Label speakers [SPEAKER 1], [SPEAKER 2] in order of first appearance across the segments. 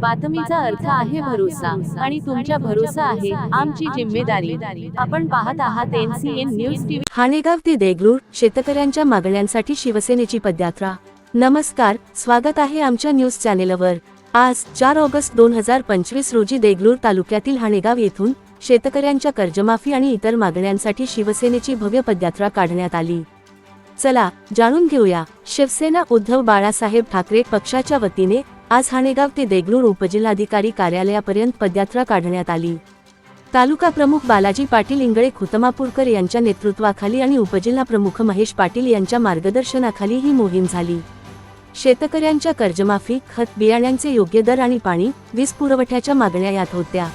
[SPEAKER 1] बातमीचा अर्थ आहे भरोसा आणि तुमच्या भरोसा आहे आमची जिम्मेदारी. आपण पाहत आहात एनसीएन न्यूज टीव्ही.
[SPEAKER 2] हाणेगाव ते देगलूर शेतकऱ्यांच्या मागण्यांसाठी शिवसेनेची पदयात्रा. नमस्कार स्वागत आहे आमच्या न्यूज चॅनेलवर. आज चार ऑगस्ट दोन हजार पंचवीस रोजी देगलूर तालुक्यातील हाणेगाव येथून शेतकऱ्यांच्या कर्जमाफी आणि इतर मागण्यांसाठी शिवसेनेची भव्य पदयात्रा काढण्यात आली. चला जाणून घेऊया. शिवसेना उद्धव बाळासाहेब ठाकरे पक्षाच्या वतीने आज हाणेगाव ते देगलूर उपजिल्हाधिकारी कार्यालयापर्यंत पदयात्रा काढण्यात आली. तालुका प्रमुख बालाजी पाटील इंगळे खुतमापूरकर यांच्या नेतृत्वाखाली आणि उपजिल्हा प्रमुख महेश पाटील यांच्या मार्गदर्शनाखाली ही मोहीम झाली. शेतकऱ्यांच्या कर्जमाफी खत बियाण्यांचे योग्य दर आणि पाणी वीज पुरवठ्याच्या मागण्या यात होत्या.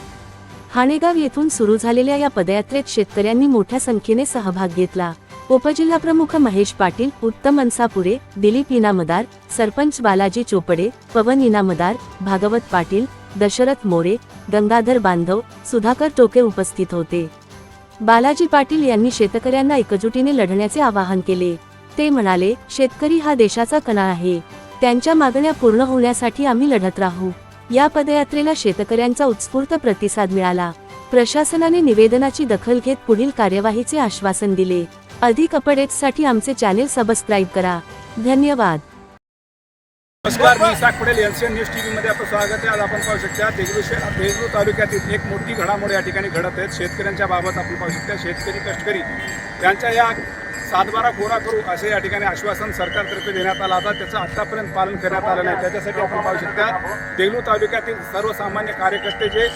[SPEAKER 2] हाणेगाव येथून सुरू झालेल्या या पदयात्रेत शेतकऱ्यांनी मोठ्या संख्येने सहभाग घेतला. उपजिल्हाप्रमुख महेश पाटील उत्तम अन्सापुरे दिलीप इनामदार सरपंच बालाजी चोपडे पवन इनामदार भागवत पाटील दशरथ मोरे गंगाधर बांधव सुधाकर टोके उपस्थित होते. बालाजी पाटील यांनी शेतकऱ्यांना एकजुटीने लढण्याचे आवाहन केले. ते म्हणाले शेतकरी हा देशाचा कणा आहे. त्यांच्या मागण्या पूर्ण होण्यासाठी आम्ही लढत राहू. या पदयात्रेला शेतकऱ्यांचा उत्स्फूर्त प्रतिसाद मिळाला. प्रशासनाने निवेदनाची दखल घेत पुढील कार्यवाहीचे आश्वासन दिले. अधिक अपडेट्ससाठी आमचे चॅनेल सबस्क्राईब करा. धन्यवाद.
[SPEAKER 3] नमस्कार मी Isaq Patel NCN news T व्हीमध्ये आपलं स्वागत आहे. आज आपण पाहू शकता देगलू शे देगलू तालुक्यातील एक मोठी घडामोड या ठिकाणी घडत आहेत शेतकऱ्यांच्या बाबत आपण पाहू शकता शेतकरी कष्टकरी त्यांच्या या सातबारा कोरा करू असे या ठिकाणी आश्वासन सरकारतर्फे देण्यात आलं आता त्याचं आत्तापर्यंत पालन करण्यात आलं नाही. त्याच्यासाठी आपण पाहू शकता देगलू तालुक्यातील सर्वसामान्य कार्यकर्ते जे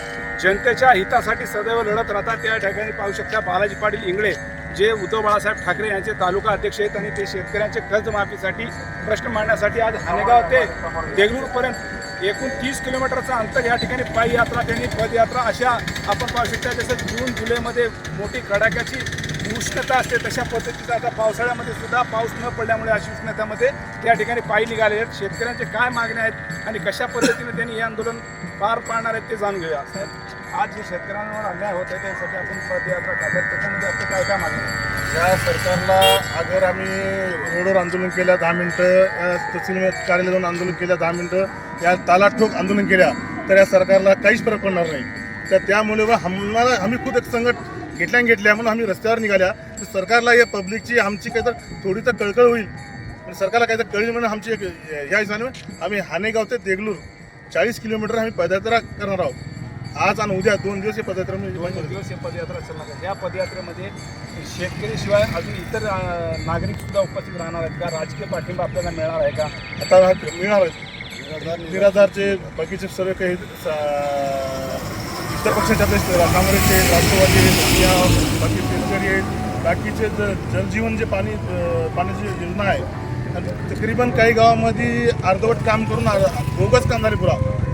[SPEAKER 3] जनतेच्या हितासाठी सदैव लढत राहतात. त्या ठिकाणी पाहू शकता बालाजी पाटील इंगळे जे उद्धव बाळासाहेब ठाकरे यांचे तालुका अध्यक्ष आहेत आणि ते शेतकऱ्यांचे कर्जमाफीसाठी प्रश्न मांडण्यासाठी आज हानेगाव ते देगलूरपर्यंत एकूण तीस किलोमीटरचं अंतर या ठिकाणी पाययात्रा त्यांनी पदयात्रा अशा आपण पाहू शकता जसं जून जुलैमध्ये मोठी कडाक्याची उष्णता असते तशा पद्धतीचा आता पावसाळ्यामध्ये सुद्धा पाऊस न पडल्यामुळे अशी उष्णतामध्ये त्या ठिकाणी पायी निघाले आहेत. शेतकऱ्यांचे काय मागण्या आहेत आणि कशा पद्धतीने त्यांनी हे आंदोलन पार पाडणार आहेत ते जाणून घेऊया. साहेब आज जे शेतकऱ्यांवर अन्याय होत आहे त्यासाठी आपण पदयात्रा काढतात त्याच्यामध्ये आपलं काय काय मागणी
[SPEAKER 4] या सरकारला अगर आम्ही रोडवर आंदोलन केल्या दहा मिनटं या तहसील कार्यालय जाऊन आंदोलन केल्या दहा मिनटं या तालाठोक आंदोलन केल्या तर या सरकारला काहीच फरक पडणार नाही. तर त्यामुळे बा आम्हाला आम्ही खुद एक संकट घेतल्या घेतल्या म्हणून आम्ही रस्त्यावर निघाल्या. तर सरकारला या पब्लिकची आमची काही तर थोडी तर कळकळ होईल. पण सरकारला काही तर कळेल म्हणून आमची एक या हिशोबाने आम्ही हानेगाव ते देगलूर. चाळीस किलोमीटर आम्ही पदयात्रा करणार आहोत. आज आणि उद्या दोन दिवस ही पदयात्रा मी
[SPEAKER 3] दोन दिवस पदयात्रा चालणार आहे. या पदयात्रेमध्ये शेतकरी शिवाय अजून इतर नागरिक सुद्धा उपस्थित राहणार आहेत का? राजकीय पाठिंबा आपल्याला मिळणार आहे का?
[SPEAKER 4] आता मिळणार आहे. निराधारचे बाकीचे सर्व काही इतर पक्षाचे आपले स- काँग्रेसचे राष्ट्रवादी बाकी शेतकरी आहेत. बाकीचे ज जलजीवन जे पाणी पाण्याची योजना आहे तकरीबन काही गावामध्ये अर्धवट काम करून बोगस काम झाले पुरा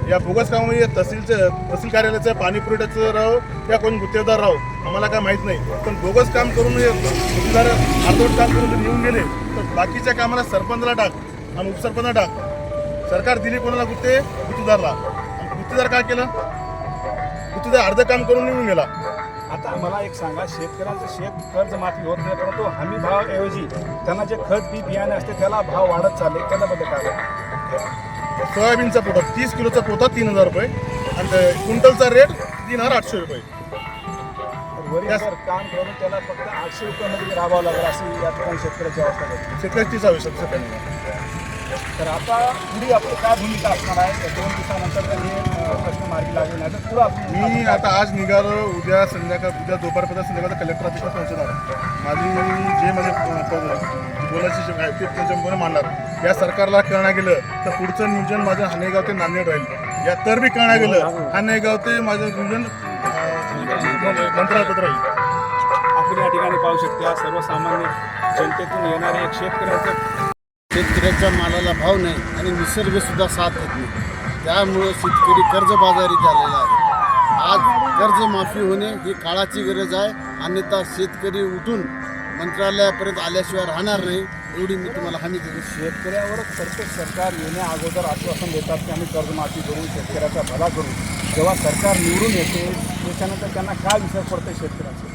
[SPEAKER 4] या बोगस कामामध्ये तहसीलचं तहसील कार्यालयाचं पाणी पुरवठ्याचं राहो या कोण गुत्तेदार राहो आम्हाला काय माहीत नाही. पण बोगस काम करून गुत्तेदार अर्धवट काम करून जर येऊन गेले तर बाकीच्या कामाला सरपंचला टाक आणि उपसरपंचला टाक. सरकार दिली कोणाला गुत्ते? गुत्तेदारला. गुत्तेदार काय केलं? गुत्तेदार अर्ध काम करून निघून गेला.
[SPEAKER 3] आता मला एक सांगा शेतकऱ्यांचं शेत कर्ज माफी होत नाही परंतु हमी भावाऐवजी त्यांना जे खत बी बियाणे असते त्याला भाव वाढत चालले. त्याच्याबद्दल काय?
[SPEAKER 4] सोयाबीनचा पोता तीस किलोचा पोता तीन हजार रुपये आणि क्विंटलचा रेट तीन हजार आठशे रुपये.
[SPEAKER 3] वरील काम करून त्याला फक्त आठशे रुपयामध्ये राबावं लागेल अशी या ठिकाणी शेतकऱ्याची अवस्था
[SPEAKER 4] तीस आवश्यक शेतकऱ्यांना
[SPEAKER 3] तर आता पुढे आपली काय भूमिका असणार आहे? दोन दिवसानंतर तर अं, प्रश्न मार्गी लागले नाही तर पुढं
[SPEAKER 4] मी आता आज निघालो उद्या संध्याकाळ उद्या दुपारपर्यंत संध्याकाळ कलेक्टर ऑफिसला पोहोचणार माझी जे प- बोलायचे आहे ते त्यांच्यामुळे मांडणार या सरकारला कळणार गेलं तर पुढचं नियोजन माझं हानेगाव ते नांदेड राहील. या तर बी कळणार गेलं हानेगाव ते माझं नियोजन मंत्रालयात राहील.
[SPEAKER 3] आपण या ठिकाणी पाहू शकता सर्वसामान्य जनतेतून येणारे एक शेतकऱ्याचं
[SPEAKER 5] शेतकऱ्याच्या मालाला भाव नाही आणि निसर्गसुद्धा साथ देत नाही. त्यामुळं शेतकरी कर्जबाजारी झालेला आहे. आज कर्जमाफी होणे ही काळाची गरज आहे. अन्यथा शेतकरी उठून मंत्रालयापर्यंत आल्याशिवाय राहणार नाही. एवढी मी तुम्हाला हमी देतो.
[SPEAKER 3] शेतकऱ्यावरच प्रत्येक सरकार येण्या अगोदर आश्वासन देतात की आम्ही कर्जमाफी करू शेतकऱ्याचा भला करू. जेव्हा सरकार निवडून येते त्याच्यानंतर त्यांना काय विसर पडते शेतकऱ्याचे?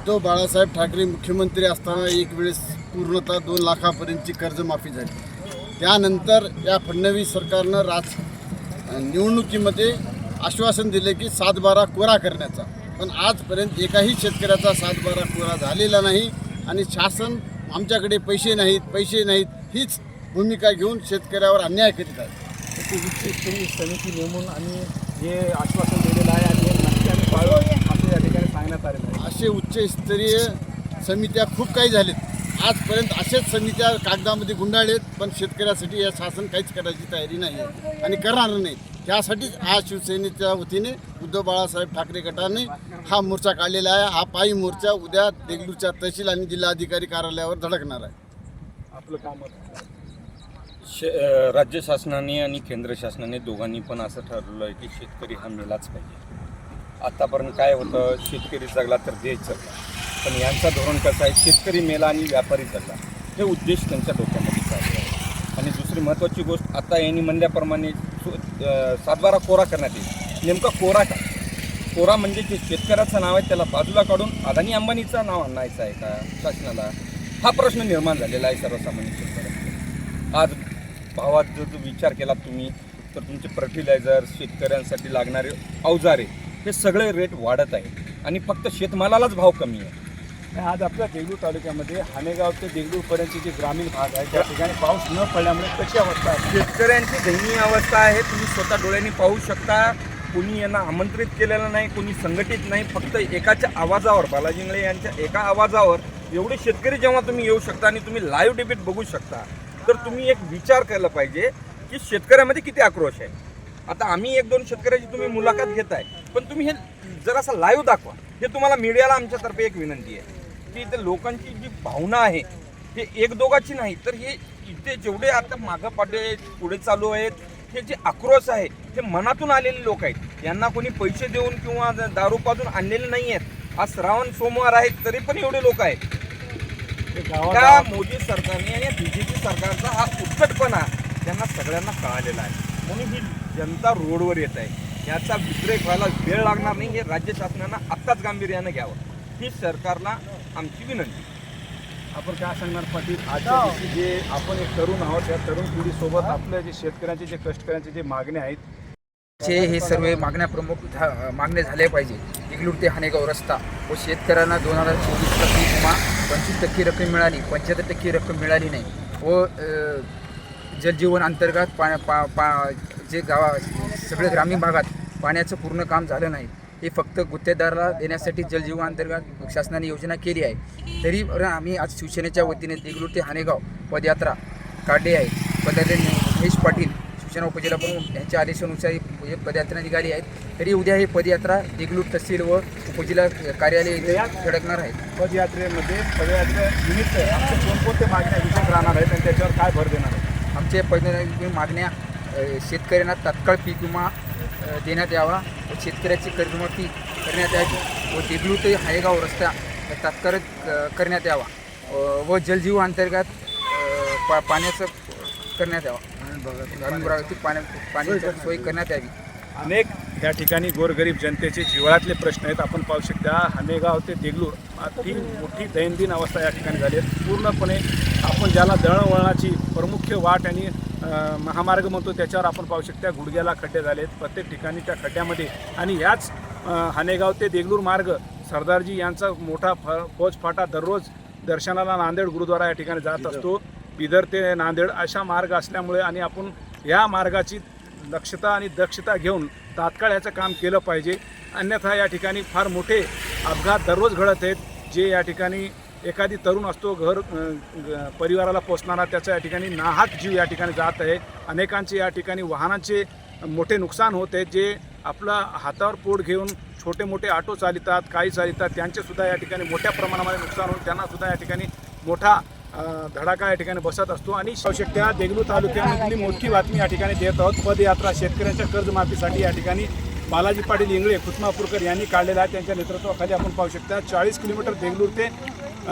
[SPEAKER 5] उद्धव बाळासाहेब ठाकरे मुख्यमंत्री असताना एक वेळेस पूर्णतः दोन लाखापर्यंतची कर्जमाफी झाली. त्यानंतर या फडणवीस सरकारनं राज निवडणुकीमध्ये आश्वासन दिले की सातबारा कोरा करण्याचा. पण आजपर्यंत एकाही शेतकऱ्याचा सातबारा कोरा झालेला नाही आणि शासन आमच्याकडे पैसे नाहीत पैसे नाहीत हीच भूमिका घेऊन शेतकऱ्यावर अन्याय करीत आहे.
[SPEAKER 3] समिती नेमून आणि हे आश्वासन दिलेलं आहे आणि असं या ठिकाणी सांगण्यात आलेलं आहे.
[SPEAKER 5] असे उच्चस्तरीय समित्या खूप काही झालेत. आजपर्यंत असेच समित्या कागदामध्ये गुंडाळलेत पण शेतकऱ्यासाठी या शासन काहीच करायची तयारी नाही आहे आणि करणार नाही. त्यासाठीच आज शिवसेनेच्या वतीने उद्धव बाळासाहेब ठाकरे गटाने हा मोर्चा काढलेला आहे. हा पायी मोर्चा उद्या देगलूरच्या तहसील आणि जिल्हाधिकारी कार्यालयावर धडकणार आहे.
[SPEAKER 3] आपलं काम
[SPEAKER 6] शे राज्य शासनाने आणि केंद्र शासनाने दोघांनी पण असं ठरवलं आहे की शेतकरी हा मेलाच पाहिजे. आतापर्यंत काय होतं? शेतकरी जगला तर देश जगला पण यांचा धोरण कसं आहे? शेतकरी मेला आणि व्यापारी जगला. हे उद्देश त्यांच्या डोक्यामध्ये चालू आहे. आणि दुसरी महत्त्वाची गोष्ट आता यांनी म्हणल्याप्रमाणे सातबारा कोरा करण्यात येईल. नेमका कोरा का? कोरा म्हणजे जे शेतकऱ्याचं नाव आहे त्याला बाजूला काढून अदानी अंबानीचं नाव आणायचं आहे का शासनाला? हा प्रश्न निर्माण झालेला आहे सर्वसामान्य शेतकऱ्यांचा आज भावात जर जो विचार केला तुम्ही तर तुमचे फर्टिलायझर शेतकऱ्यांसाठी लागणारे अवजारे हे सगळे रेट वाढत आहे आणि फक्त शेतमालालाच भाव कमी आहे.
[SPEAKER 3] आज आपल्या देगलूर तालुक्यामध्ये हानेगाव ते देगलूरपर्यंतचे जे ग्रामीण भाग आहे त्या ठिकाणी पाऊस न पडल्यामुळे कशी अवस्था आहे?
[SPEAKER 6] शेतकऱ्यांची दयनीय अवस्था आहे. तुम्ही स्वतः डोळ्यांनी पाहू शकता. कोणी यांना आमंत्रित केलेलं नाही कोणी संघटित नाही. फक्त एकाच्या आवाजावर बालाजी इंगळे यांच्या एका आवाजावर एवढे शेतकरी जेव्हा तुम्ही येऊ शकता आणि तुम्ही लाईव्ह डिबेट बघू शकता तर तुम्ही एक विचार केला पाहिजे की शेतकऱ्यामध्ये किती आक्रोश आहे. आता आम्ही एक दोन शेतकऱ्याची तुम्ही मुलाखत घेताय पण तुम्ही हे जरासा लाईव्ह दाखवा. हे तुम्हाला मीडियाला आमच्यातर्फे एक विनंती आहे. की इथे लोकांची जी भावना आहे हे एक दोघाची नाही तर हे इथे जेवढे आता मागं पाडे पुढे चालू आहेत हे जे आक्रोश आहे हे मनातून आलेले लोक आहेत. यांना कोणी पैसे देऊन किंवा दारू पाजून आणलेले नाही आहेत. आज श्रावण सोमवार आहेत तरी पण एवढे लोक आहेत.
[SPEAKER 3] ते
[SPEAKER 6] त्या मोदी सरकारने आणि बीजेपी सरकारचा हा उद्धटपणा त्यांना सगळ्यांना कळालेला आहे. म्हणून ही जनता रोडवर येत आहे. याचा विद्रेक व्हायला वेळ लागणार नाही हे राज्य शासनानं आत्ताच गांभीर्यानं घ्यावं. ही सरकारला आमची विनंती.
[SPEAKER 3] आपण काय सांगणार पाटील? आजच्या दिवशी जे आपण एक तरुण आहोत या तरुण पिढीसोबत आपल्या जे शेतकऱ्यांचे जे कष्टकऱ्यांचे जे मागणे आहेत
[SPEAKER 7] चे हे सर्व मागण्या प्रमुख झा- मागण्या झाल्या पाहिजे. इगलूर ते हानेगाव रस्ता व शेतकऱ्यांना दोन हजार चोवीसचा पीक विमा पंचवीस टक्के रक्कम मिळाली पंच्याहत्तर टक्के रक्कम मिळाली नाही. व जलजीवन अंतर्गत पा पा पा जे गावा सगळे ग्रामीण भागात पाण्याचं पूर्ण काम झालं नाही. हे फक्त गुत्तेदाराला देण्यासाठी जलजीवन अंतर्गत शासनाने योजना केली आहे. तरी आम्ही आज शिवसेनेच्या वतीने देगलूर ते हानेगाव पदयात्रा काढली आहे. पदाधिकारी महेश पाटील शिवसेना उपजिल्हा प्रमुख यांच्या आदेशानुसार ही पदयात्रा निघाली आहेत तरी उद्या ही पदयात्रा देगलूर तहसील व उपजिल्हा कार्यालय इथे धडकणार आहे.
[SPEAKER 3] पदयात्रेमध्ये पदयात्रे निमित्त आमचे कोणकोणते मागण्या विषय राहणार आहेत आणि त्याच्यावर काय भर देणार आहे
[SPEAKER 7] आमच्या पदयात्रेची मागण्या शेतकऱ्यांना तात्काळ पीक विमा देण्यात यावा. शेतकऱ्याची कर्जमाफी करण्यात यावी व देगलूर ते हायगाव रस्ता तात्काळ करण्यात यावा व जलजीवन अंतर्गत पा पाण्याचं करण्यात यावा. ग्रामीण भागातील पाण्या पाण्याची सोय करण्यात यावी.
[SPEAKER 3] अनेक या ठिकाणी गोरगरीब जनतेचे जिव्हाळ्यातले प्रश्न आहेत. आपण पाहू शकता हानेगाव ते देगलूर अति मोठी दैनंदिन अवस्था या ठिकाणी झाली आहे. पूर्णपणे आपण ज्याला दळणवळणाची प्रमुख वाट आणि महामार्ग म्हणतो त्याच्यावर आपण पाहू शकता गुडघ्याला खड्डे झाले आहेत. प्रत्येक ठिकाणी त्या खड्ड्यामध्ये आणि याच हानेगाव ते देगलूर मार्ग सरदारजी यांचा मोठा फ फौज फाटा दररोज दर्शनाला नांदेड गुरुद्वारा या ठिकाणी जात असतो. बिदर ते नांदेड अशा मार्ग असल्यामुळे आणि आपण या मार्गाची दक्षता आणि दक्षता घेऊन तात्काळ याचं काम केलं पाहिजे. अन्यथा या ठिकाणी फार मोठे अपघात दररोज घडत आहेत. जे या ठिकाणी एखादी तरुण असतो घर ग- परिवाराला पोचणारा त्याचा या ठिकाणी नाहक जीव या ठिकाणी जात आहे. अनेकांचे या ठिकाणी वाहनांचे मोठे नुकसान होत आहे. जे आपला हातावर पोट घेऊन छोटे मोठे ऑटो चालितात काही चालितात त्यांचेसुद्धा या ठिकाणी मोठ्या प्रमाणामध्ये नुकसान होऊन त्यांनासुद्धा या ठिकाणी मोठा धडाका या ठिकाणी बसत असतो आणि आवश्यकता देगलू तालुक्यामधली मोठी बातमी या ठिकाणी देत आहोत. पदयात्रा शेतकऱ्यांच्या कर्जमाफीसाठी या ठिकाणी बालाजी पाटील इंगळे खुतमापूरकर यांनी काढलेला आहे. त्यांच्या नेतृत्वाखाली आपण पाहू शकता चाळीस किलोमीटर देगलूर ते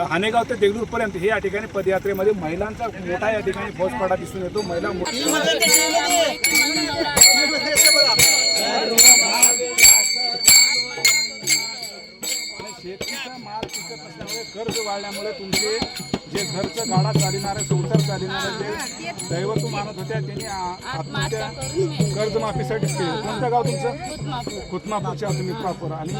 [SPEAKER 3] हानेगाव ते देगलूरपर्यंत हे या ठिकाणी पदयात्रेमध्ये महिलांचा मोठा या ठिकाणी फौजफाटा दिसून येतो. महिला शेतीचा माल पिकत असल्यामुळे कर्ज वाढल्यामुळे तुमचे जे घरचं गाडा चालणारं संसार चालणारं जे दैवत मानत होत्या त्यांनी आ- आत्महत्या कर्जमाफीसाठीच केली कोणतं गाव तुमचं खुतमापूरच्या तुम्ही प्रॉपर आणि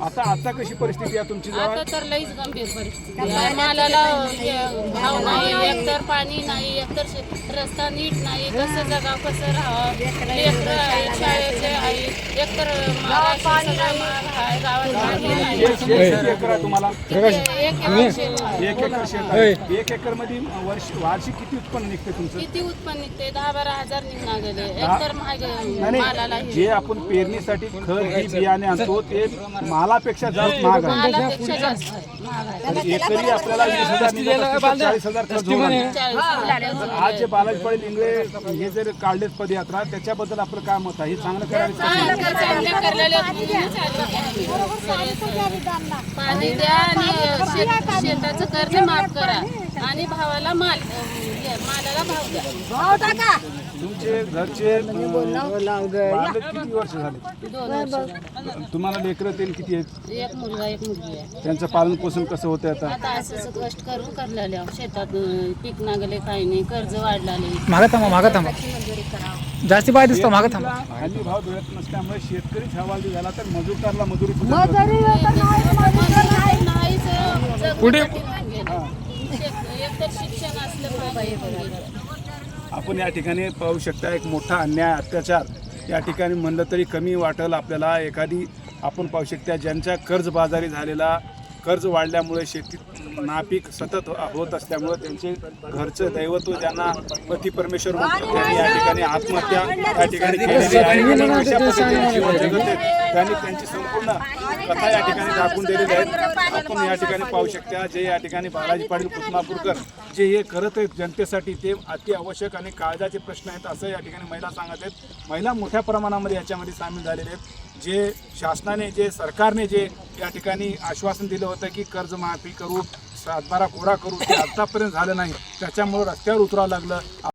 [SPEAKER 3] आता आता कशी परिस्थिती आहे तुमची जवळ
[SPEAKER 8] आता तर लईच गंभीर परिस्थिती आहे मालाला हे भाव नाही एकतर पाणी नाही एकतर शे- रस्ता नीट नाही कसं जगाव कसं राहावं लेकरं आहे शाळेचे आहे एकतर मालाशी सगळं माल आहे गावात पाणी नाही
[SPEAKER 3] एकर आहे तुम्हाला
[SPEAKER 8] एक एकर शेत आहे.
[SPEAKER 3] एक एकर शेत आहे एक एकरमध्ये वर्ष वार्षिक किती उत्पन्न निघते तुमचं?
[SPEAKER 8] किती उत्पन्न निघते? दहा बारा हजार निघणार. गेले
[SPEAKER 3] दहा-
[SPEAKER 8] एकतर महाग
[SPEAKER 3] नाही
[SPEAKER 8] मालाला
[SPEAKER 3] नाही
[SPEAKER 8] हे
[SPEAKER 3] जे आपण पेरणीसाठी खत बी बियाणे आणतो ते मालापेक्षा जास्त महाग आहे.
[SPEAKER 8] मालापेक्षा जास्त.
[SPEAKER 3] एकरी आपल्याला वीस हजार निघत चाळीस हजार खर्च होणार.
[SPEAKER 8] चाळीस
[SPEAKER 3] आज जे बालाजी पाटील इंगळे हे जर काढलेत पदयात्रा त्याच्याबद्दल आपलं काय मत आहे? हे चांगलं
[SPEAKER 8] करलेलं आहे. पाणी द्या आणि शेत- शेताचं कर्ज माफ करा. आणि भावाला माल मालाला भाव द्या.
[SPEAKER 3] तुमचे घरचे बालक किती वर्ष झाले?
[SPEAKER 8] दोन वर्ष
[SPEAKER 3] तुम्हाला लेकरं ते किती आहेत?
[SPEAKER 8] एक मुलगा एक मुलगी आहे.
[SPEAKER 3] त्यांचं पालन पोषण कसं होतं आता?
[SPEAKER 8] आता असं कष्ट करून करलेले आहो. शेतात अं, पीक नागले काही नाही कर्ज वाढलेले
[SPEAKER 7] मागं थांबा मागं थांबा.
[SPEAKER 8] मंजुरी करावं.
[SPEAKER 7] जास्ती पाय दिसतो मागं थांबा.
[SPEAKER 3] हल्ली भाव मिळत नसल्यामुळे शेतकरीच हवालदी झाला तर मजूरदारला मजुरी
[SPEAKER 8] नाहीच पुढे शिक्षण असलं पाहिजे.
[SPEAKER 3] आपण या ठिकाणी पाहू शकता एक मोठा अन्याय अत्याचार या ठिकाणी म्हणलं तरी कमी वाटेल आपल्याला. एखादी आपण पाहू शकता ज्यांच्या कर्जबाजारी झालेला कर्ज वाढल्यामुळे शेतीत नापीक सतत होत असल्यामुळे त्यांचे घरचं दैवत्व ज्यांना पती परमेश्वर म्हणतात त्यांनी या ठिकाणी आत्महत्या या ठिकाणी केलेली आहे. अशा पद्धतीने जीवन जगत आहेत. त्यांनी त्यांची संपूर्ण कथा या ठिकाणी दाखवून दिलेली आहेत आपण या ठिकाणी पाहू शकता जे या ठिकाणी बालाजी पाटील कुसमापूरकर जे हे करत आहेत जनतेसाठी ते अति आवश्यक आणि काळजाचे प्रश्न आहेत असं या ठिकाणी महिला सांगत आहेत. महिला मोठ्या प्रमाणामध्ये याच्यामध्ये सामील झालेले आहेत. जे शासनाने जे सरकारने जे या ठिकाणी आश्वासन दिलं होतं की कर्जमाफी करू सातबारा कोरा करू ते आतापर्यंत झालं नाही. त्याच्यामुळं रस्त्यावर उतरावं लागलं.